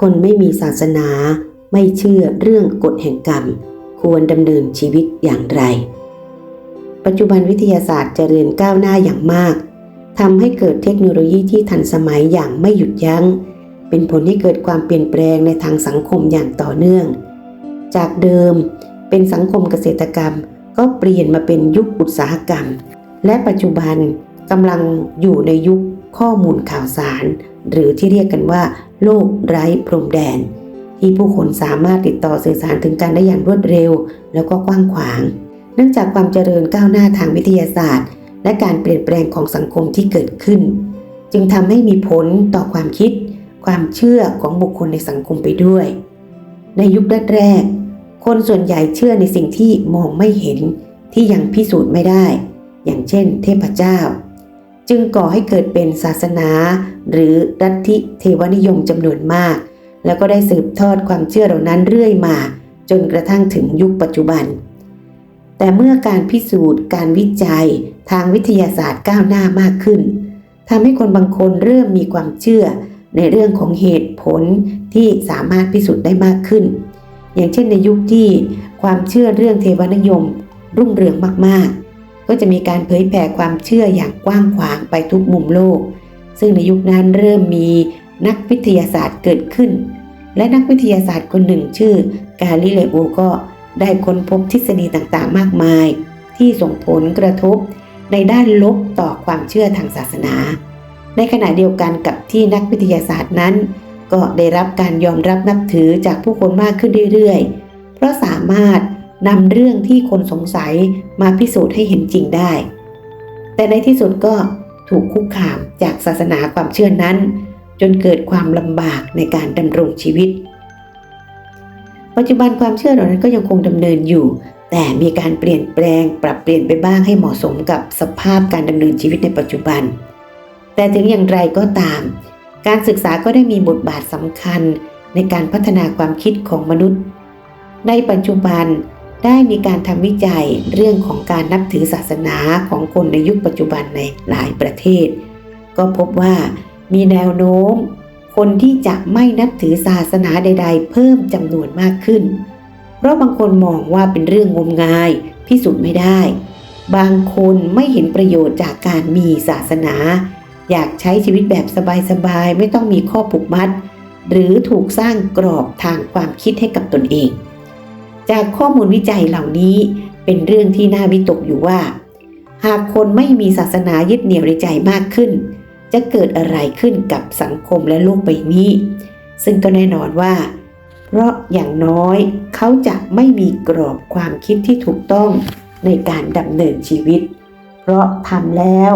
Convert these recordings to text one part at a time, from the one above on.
คนไม่มีศาสนาไม่เชื่อเรื่องกฎแห่งกรรม ควรดำเนินชีวิตอย่างไร ปัจจุบันวิทยาศาสตร์เจริญก้าวหน้าอย่างมากทำให้เกิดเทคโนโลยีที่ทันสมัยอย่างไม่หยุดยัง้ง เป็นผลให้เกิดความเปลี่ยนแปลงในทางสังคมอย่างต่อเนื่อง จากเดิมเป็นสังคมเกษตรกรรม ก็เปลี่ยนมาเป็นยุคอุตสาหกรรม และปัจจุบันกำลังอยู่ในยุคข้อมูลข่าวสาร หรือที่เรียกกันว่า โลกไร้พรมแดน ที่ผู้คนสามารถติดต่อสื่อสารถึงกันได้อย่างรวดเร็ว แล้วก็กว้างขวาง เนื่องจากความเจริญก้าวหน้าทางวิทยาศาสตร์ และการเปลี่ยนแปลงของสังคมที่เกิดขึ้น จึงทำให้มีผลต่อความคิด ความเชื่อของบุคคลในสังคมไปด้วย ในยุคแรกๆคนส่วนใหญ่เชื่อในสิ่งที่มองไม่เห็นที่ยังพิสูจน์ไม่ได้ อย่างเช่น เทพเจ้า จึงก่อให้เกิดเป็นศาสนา หรือรัฐิเทวนิยมจำนวนมาก แล้วก็ได้สืบทอดความเชื่อเหล่านั้นเรื่อยมา จนกระทั่งถึงยุคปัจจุบัน แต่เมื่อการพิสูจน์การวิจัยทางวิทยาศาสตร์ก้าวหน้ามากขึ้นทำให้คนบางคนเริ่มมีความเชื่อในเรื่องของเหตุผลที่สามารถพิสูจน์ได้มากขึ้น อย่างเช่นในยุคที่ความเชื่อเรื่องเทวนิยม รุ่งเรืองมากๆ ก็จะมีการเผยแผ่ความเชื่ออย่างกว้างขวางไปทุกมุมโลก ซึ่งในยุคนั้นเริ่มมีนักวิทยาศาสตร์เกิดขึ้น และนักวิทยาศาสตร์คนหนึ่งชื่อกาลิเลโอก็ได้ค้นพบทฤษฎีต่างๆ มากมาย ที่ส่งผลกระทบในด้านลบต่อความเชื่อทางศาสนา ในขณะเดียวกันกับที่นักวิทยาศาสตร์นั้น ก็ได้รับการยอมรับนับถือจากผู้คนมากขึ้นเรื่อยๆ เพราะสามารถนำเรื่องที่คนสงสัยมาพิสูจน์ให้เห็นจริงได้ แต่ในที่สุดก็ ถูกคุกคามจากศาสนาความเชื่อนั้น จนเกิดความลำบากในการดำรงชีวิต ปัจจุบันความเชื่อเหล่านั้นก็ยังคงดำเนินอยู่ แต่มีการเปลี่ยนแปลงปรับเปลี่ยนไปบ้างให้เหมาะสมกับสภาพการดำเนินชีวิตในปัจจุบัน แต่ถึงอย่างไรก็ตาม การศึกษาก็ได้มีบทบาทสำคัญในการพัฒนาความคิดของมนุษย์ ในปัจจุบัน ได้มีการทำวิจัยเรื่องของการนับถือศาสนาของคนในยุคปัจจุบันในหลายประเทศ ก็พบว่ามีแนวโน้ม คนที่จะไม่นับถือศาสนาใด ๆ เพิ่มจำนวนมากขึ้น เพราะบางคนมองว่าเป็นเรื่องงมงายพิสูจน์ไม่ได้ บางคนไม่เห็นประโยชน์จากการมีศาสนา อยากใช้ชีวิตแบบสบายๆไม่ต้องมีข้อผูกมัด หรือถูกสร้างกรอบทางความคิดให้กับตนเอง จากข้อมูลวิจัยเหล่านี้เป็นเรื่องที่น่าวิตกอยู่ว่า หากคนไม่มีศาสนายึดเหนี่ยวในใจมากขึ้น จะเกิดอะไรขึ้นกับสังคมและโลกใบนี้ ซึ่งก็แน่นอนว่า เพราะอย่างน้อยเขาจะไม่มีกรอบความคิดที่ถูกต้องในการดำเนินชีวิต เพราะทำแล้ว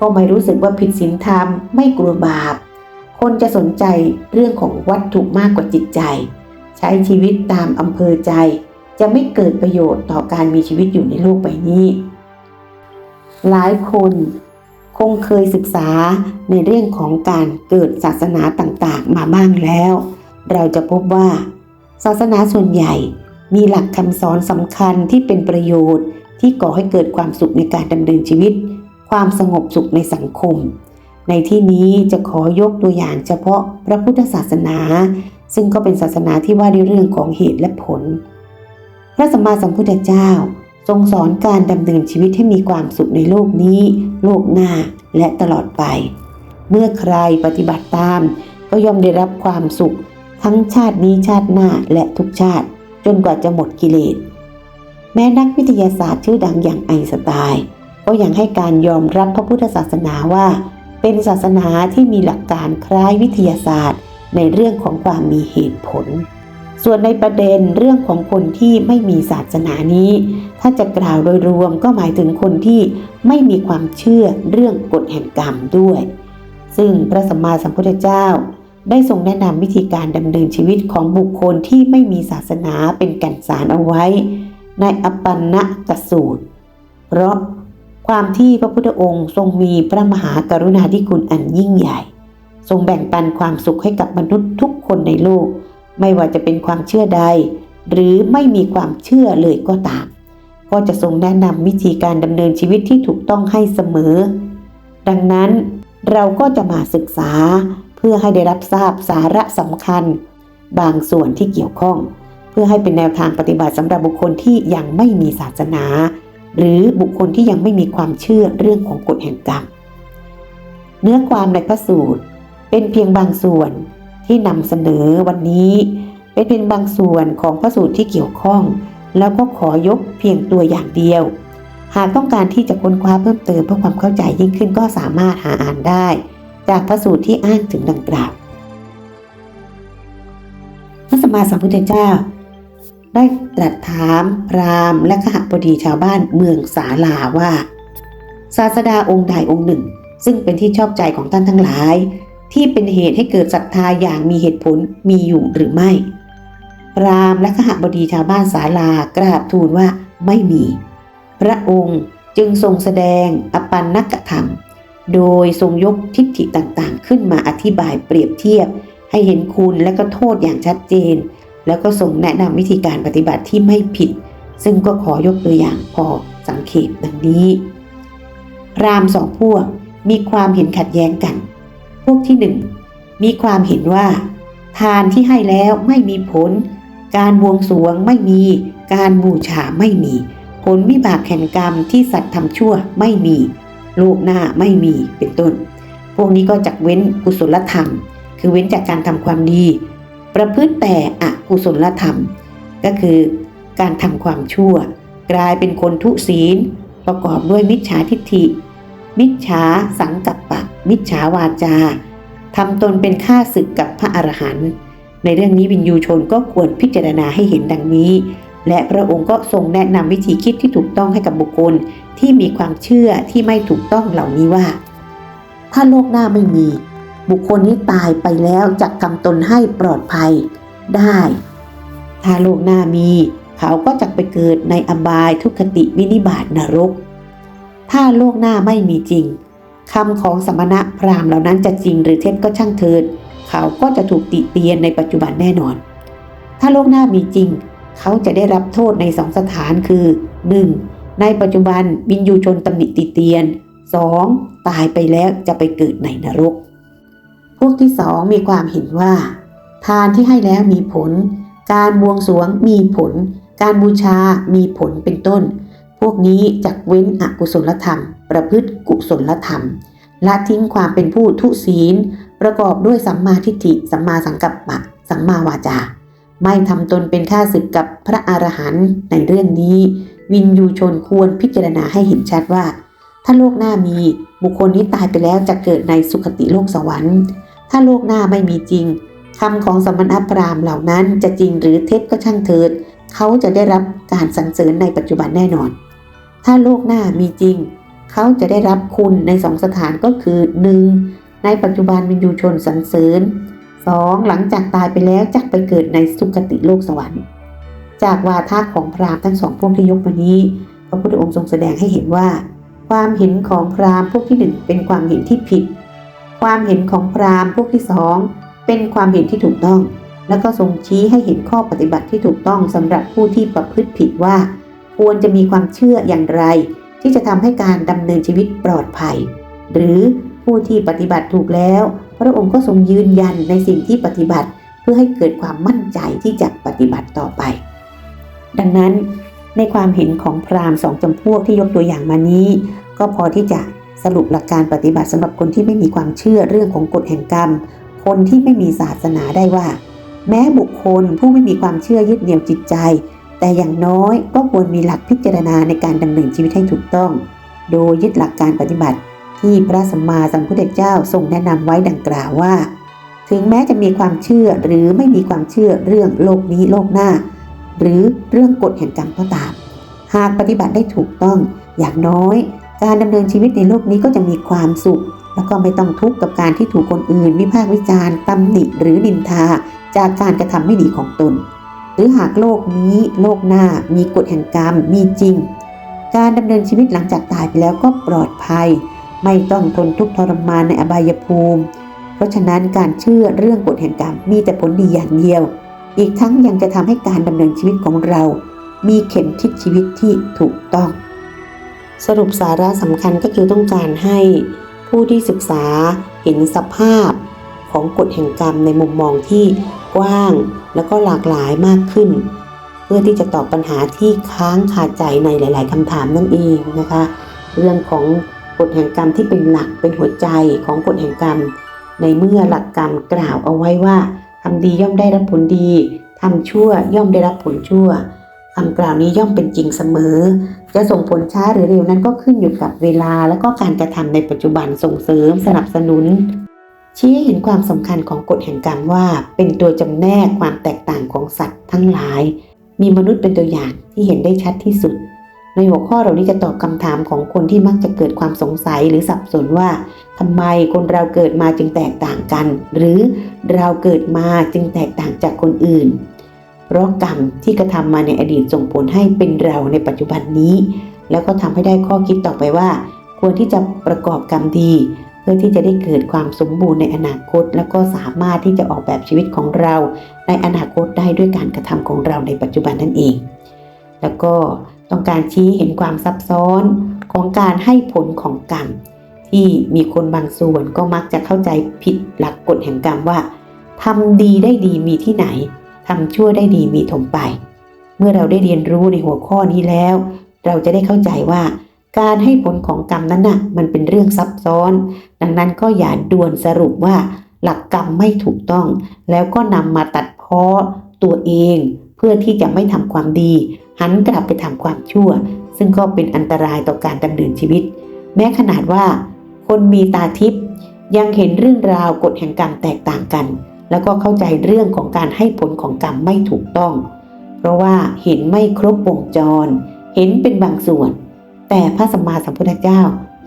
ก็ไม่รู้สึกว่าผิดศีลธรรมไม่กลัวบาป คนจะสนใจเรื่องของวัตถุมากกว่าจิตใจ ใช้ชีวิตตามอำเภอใจ จะไม่เกิดประโยชน์ต่อการมีชีวิตอยู่ในโลกใบนี้ หลายคนคงเคยศึกษาในเรื่องของการเกิดศาสนาต่างๆ มาบ้างแล้ว เราจะพบว่า ศาสนาส่วนใหญ่มีหลักคำสอนสำคัญที่เป็นประโยชน์ที่ก่อให้เกิดความสุขในการดำเนินชีวิต ความสงบสุขในสังคม ในที่นี้จะขอยกตัวอย่างเฉพาะพระพุทธศาสนา ซึ่งก็เป็นศาสนาที่ว่าด้วยเรื่องของเหตุและผล พระสัมมาสัมพุทธเจ้า ทรงสอนการดำเนินชีวิตให้มีความสุขในโลกนี้ โลกหน้าและตลอดไป เมื่อใครปฏิบัติตาม ก็ย่อมได้รับความสุข ทั้งชาตินี้ชาติหน้าและทุกชาติ จนกว่าจะหมดกิเลส แม้นักวิทยาศาสตร์ชื่อดังอย่างไอน์สไตน์ก็ยังให้การยอมรับพระพุทธศาสนาว่า เป็นศาสนาที่มีหลักการคล้ายวิทยาศาสตร์ ในเรื่องของความมีเหตุผล ส่วนในประเด็นเรื่องของคนที่ไม่มีศาสนานี้ ถ้าจะกล่าวโดยรวมก็หมายถึงคนที่ไม่มีความเชื่อเรื่องกฎแห่งกรรมด้วย ซึ่งพระสัมมาสัมพุทธเจ้า ได้ทรงแนะนำวิธีการดำเนินชีวิตของบุคคลที่ไม่มีศาสนาเป็นแก่นสารเอาไว้ ในอปันนกสูตร เพราะความที่พระพุทธองค์ทรงมีพระมหากรุณาธิคุณอันยิ่งใหญ่ ทรงแบ่งปันความสุขให้กับมนุษย์ทุกคนในโลก ไม่ว่าจะเป็นความเชื่อใด หรือไม่มีความเชื่อเลยก็ตาม ก็จะทรงแนะนำวิธีการดำเนินชีวิตที่ถูกต้องให้เสมอ ดังนั้นเราก็จะมาศึกษาเพื่อให้ได้รับทราบสาระสำคัญ บางส่วนที่เกี่ยวข้อง เพื่อให้เป็นแนวทางปฏิบัติสำหรับบุคคลที่ยังไม่มีศาสนา หรือบุคคลที่ยังไม่มีความเชื่อเรื่องของกฎแห่งกรรมเนื้อความในพระสูตรเป็นเพียงบางส่วน ที่นำเสนอวันนี้เป็นเพียงบางส่วนของพระสูตรที่เกี่ยวข้อง แล้วก็ขอยกเพียงตัวอย่างเดียว หากต้องการที่จะค้นคว้าเพิ่มเติมเพื่อความเข้าใจยิ่งขึ้นก็สามารถหาอ่านได้ จากพระสูตรที่อ้างถึงดังกล่าวพระสัมมาสัมพุทธเจ้า ได้ตรัสถามพราหมณ์และขหบดีชาวบ้านเมืองสาลาว่า ศาสดาองค์ใดองค์หนึ่ง ซึ่งเป็นที่ชอบใจของท่านทั้งหลาย ที่เป็นเหตุให้เกิดศรัทธาอย่างมีเหตุผลมีอยู่หรือไม่ พรามและขหบดีชาวบ้านสาลากราบทูลว่าไม่มี พระองค์จึงทรงแสดงอปันนักธรรม โดยทรงยกทิฏฐิต่างๆ ขึ้นมาอธิบายเปรียบเทียบ ให้เห็นคุณและก็โทษอย่างชัดเจน แล้วก็ทรงแนะนำวิธีการปฏิบัติที่ไม่ผิด ซึ่งก็ขอยกตัวอย่างพอสังเขปดังนี้ รามสองพวกมีความเห็นขัดแย้งกัน พวกที่หนึ่งมีความเห็นว่า ทานที่ให้แล้วไม่มีผล การบวงสรวงไม่มี การบูชาไม่มี ผลวิบากแห่งกรรมที่สัตว์ทำชั่วไม่มี โลกหน้าไม่มีเป็นต้น พวกนี้ก็จักเว้นกุศลธรรม คือเว้นจากการทำความดี ประพฤติแต่อกุศลธรรม ก็คือการทำความชั่ว กลายเป็นคนทุศีล ประกอบด้วยมิจฉาทิฏฐิ มิจฉาสังกัปปะ มิจฉาวาจาทำตนเป็นข้าศึกกับพระอรหันต์ในเรื่องนี้วินยูชนก็ควรพิจารณาให้เห็นดังนี้ และพระองค์ก็ทรงแนะนำวิธีคิดที่ถูกต้องให้กับบุคคลที่มีความเชื่อที่ไม่ถูกต้องเหล่านี้ว่า ถ้าโลกหน้าไม่มี บุคคลนี้ตายไปแล้วจะทำตนให้ปลอดภัยได้ ถ้าโลกหน้ามี เขาก็จะไปเกิดในอบายทุกขติวินิบาตนรก ถ้าโลกหน้าไม่มีจริง คำของสมณะพราหมณ์เหล่านั้นจะจริงหรือเท็จก็ช่างเถิด เขาก็จะถูกติเตียนในปัจจุบันแน่นอน ถ้าโลกหน้ามีจริง เขาจะได้รับโทษในสองสถานคือ 1. ในปัจจุบันวินยูชนตำหนิติเตียน 2. ตายไปแล้วจะไปเกิดในนรก พวกที่สองมีความเห็นว่า ทานที่ให้แล้วมีผล การบวงสรวงมีผล การบูชามีผลเป็นต้น พวกนี้จักเว้นอกุศลธรรม ประพฤติกุศลธรรมละทิ้งความเป็นผู้ทุศีล ประกอบด้วยสัมมาทิฏฐิ สัมมาสังกัปปะ สัมมาวาจา ไม่ทำตนเป็นข้าศึกกับพระอรหันต์ในเรื่องนี้ วินยูชนควรพิจารณาให้เห็นชัดว่า ถ้าโลกหน้ามีบุคคลนี้ตายไปแล้วจะเกิดในสุคติโลกสวรรค์ ถ้าโลกหน้าไม่มีจริงคำของสมณพราหมณ์เหล่านั้นจะจริงหรือเท็จก็ช่างเถิด เขาจะได้รับการสรรเสริญในปัจจุบันแน่นอน ถ้าโลกหน้ามีจริง เขาจะได้รับคุณในสองสถานก็คือ 1. ในปัจจุบันวินยูชนสรรเสริญ 2. หลังจากตายไปแล้วจักไปเกิดในสุคติโลกสวรรค์ จากวาทะของพราหมณ์ทั้งสองพวกที่ยกมานี้ พระพุทธองค์ทรงแสดงให้เห็นว่า ความเห็นของพราหมณ์พวกที่หนึ่งเป็นความเห็นที่ผิด ความเห็นของพราหมณ์พวกที่สองเป็นความเห็นที่ถูกต้อง แล้วก็ทรงชี้ให้เห็นข้อปฏิบัติที่ถูกต้องสำหรับผู้ที่ประพฤติผิดว่า ควรจะมีความเชื่ออย่างไร ที่จะทำให้การดำเนินชีวิตปลอดภัย หรือผู้ที่ปฏิบัติถูกแล้ว พระองค์ก็ทรงยืนยันในสิ่งที่ปฏิบัติ เพื่อให้เกิดความมั่นใจที่จะปฏิบัติต่อไป ดังนั้นในความเห็นของพราหมณ์สองจำพวกที่ยกตัวอย่างมานี้ ก็พอที่จะสรุปหลักการปฏิบัติสำหรับคนที่ไม่มีความเชื่อเรื่องของกฎแห่งกรรม คนที่ไม่มีศาสนาได้ว่า แม้บุคคลผู้ไม่มีความเชื่อยึดเหนี่ยวจิตใจ แต่อย่างน้อยก็ควรมีหลักพิจารณาในการดำเนินชีวิตให้ถูกต้อง โดยยึดหลักการปฏิบัติ ที่พระสัมมาสัมพุทธเจ้าทรงแนะนำไว้ดังกล่าวว่า ถึงแม้จะมีความเชื่อหรือไม่มีความเชื่อเรื่องโลกนี้โลกหน้า หรือเรื่องกฎแห่งกรรมก็ตาม หากปฏิบัติได้ถูกต้อง อย่างน้อย การดำเนินชีวิตในโลกนี้ก็จะมีความสุข แล้วก็ไม่ต้องทุกข์กับการที่ถูกคนอื่น วิพากษ์วิจารณ์ตำหนิหรือนินทา จากการกระทำไม่ดีของตน หรือหากโลกนี้โลกหน้ามีกฎแห่งกรรมมีจริง การดำเนินชีวิตหลังจากตายไปแล้วก็ปลอดภัย ไม่ต้องทนทุกข์ทรมานในอบายภูมิ เพราะฉะนั้นการเชื่อเรื่องกฎแห่งกรรมมีแต่ผลดีอย่างเดียว อีกทั้งยังจะทำให้การดำเนินชีวิตของเรา มีเข็มทิศชีวิตที่ถูกต้อง สรุปสาระสำคัญก็คือต้องการให้ผู้ที่ศึกษาเห็นสภาพของกฎแห่งกรรมในมุมมองที่ กว้าง แล้วก็หลากหลายมากขึ้น เพื่อที่จะตอบปัญหาที่ค้างคาใจในหลาย ๆคำถามนั่นเองนะคะ เรื่องของกฎแห่งกรรมที่เป็นหลักเป็นหัวใจของกฎแห่งกรรม ในเมื่อหลักกรรมกล่าวเอาไว้ว่าทำดีย่อมได้รับผลดีทำชั่วย่อมได้รับผลชั่วคำกล่าวนี้ย่อมเป็นจริงเสมอ จะส่งผลช้าหรือเร็วนั้นก็ขึ้นอยู่กับเวลา และก็การกระทำในปัจจุบันส่งเสริมสนับสนุน ชี้ให้เห็นความสำคัญของกฎแห่งกรรมว่า เป็นตัวจำแนกความแตกต่างของสัตว์ทั้งหลาย มีมนุษย์เป็นตัวอย่างที่เห็นได้ชัดที่สุด ในหัวข้อเรานี้จะตอบคำถามของคนที่มักจะเกิดความสงสัยหรือสับสนว่าทำไมคนเราเกิดมาจึงแตกต่างกัน หรือเราเกิดมาจึงแตกต่างจากคนอื่น เพราะกรรมที่กระทำมาในอดีตส่งผลให้เป็นเราในปัจจุบันนี้ แล้วก็ทำให้ได้ข้อคิดต่อไปว่า ควรที่จะประกอบกรรมดี เพื่อที่จะได้เกิดความสมบูรณ์ในอนาคต แล้วก็สามารถที่จะออกแบบชีวิตของเรา ในอนาคตได้ด้วยการกระทำของเราในปัจจุบันนั่นเอง แล้วก็ต้องการชี้เห็นความซับซ้อนของการให้ผลของกรรม ที่มีคนบางส่วนก็มักจะเข้าใจผิดหลักกฎแห่งกรรมว่าทำดีได้ดีมีที่ไหนทำชั่วได้ดีมีถมไป เมื่อเราได้เรียนรู้ในหัวข้อนี้แล้ว เราจะได้เข้าใจว่า การให้ผลของกรรมนั้นน่ะมันเป็นเรื่องซับซ้อน ดังนั้นก็อย่าด่วนสรุปว่าหลักกรรมไม่ถูกต้อง แล้วก็นำมาตัดเพ้อตัวเอง เพื่อที่จะไม่ทำความดี หันกลับไปทำความชั่ว ซึ่งก็เป็นอันตรายต่อการดำเนินชีวิต แม้ขนาดว่า คนมีตาทิพย์ยังเห็นเรื่องราวกฎแห่งกรรมแตกต่างกัน แล้วก็เข้าใจเรื่องของการให้ผลของกรรมไม่ถูกต้อง เพราะว่าเห็นไม่ครบวงจร เห็นเป็นบางส่วน แต่พระสัมมาสัมพุทธเจ้า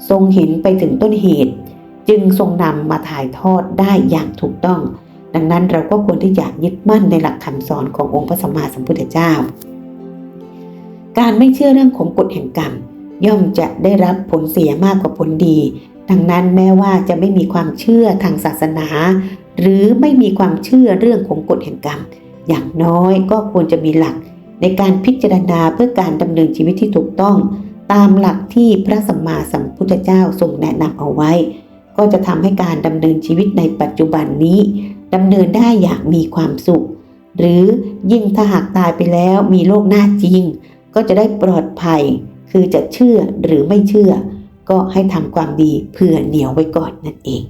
ทรงเห็นไปถึงต้นเหตุ จึงทรงนำมาถ่ายทอดได้อย่างถูกต้อง ดังนั้นเราก็ควรที่จะยึดมั่นในหลักคำสอนขององค์พระสัมมาสัมพุทธเจ้า การไม่เชื่อเรื่องของกฎแห่งกรรม ย่อมจะได้รับผลเสียมากกว่าผลดี ดังนั้นแม้ว่าจะไม่มีความเชื่อทางศาสนา หรือไม่มีความเชื่อเรื่องของกฎแห่งกรรม อย่างน้อยก็ควรจะมีหลักในการพิจารณาเพื่อการดำเนินชีวิตที่ถูกต้อง ตามหลักที่พระสัมมาสัมพุทธเจ้าทรงแนะนำเอาไว้ ก็จะทำให้การดำเนินชีวิตในปัจจุบันนี้ดำเนินได้อย่างมีความสุข หรือยิ่งถ้าหากตายไปแล้วมีโลกหน้าจริง ก็จะได้ปลอดภัย คือจะเชื่อหรือไม่เชื่อ ก็ให้ทำความดีเพื่อเหนียวไว้ก่อนนั่นเอง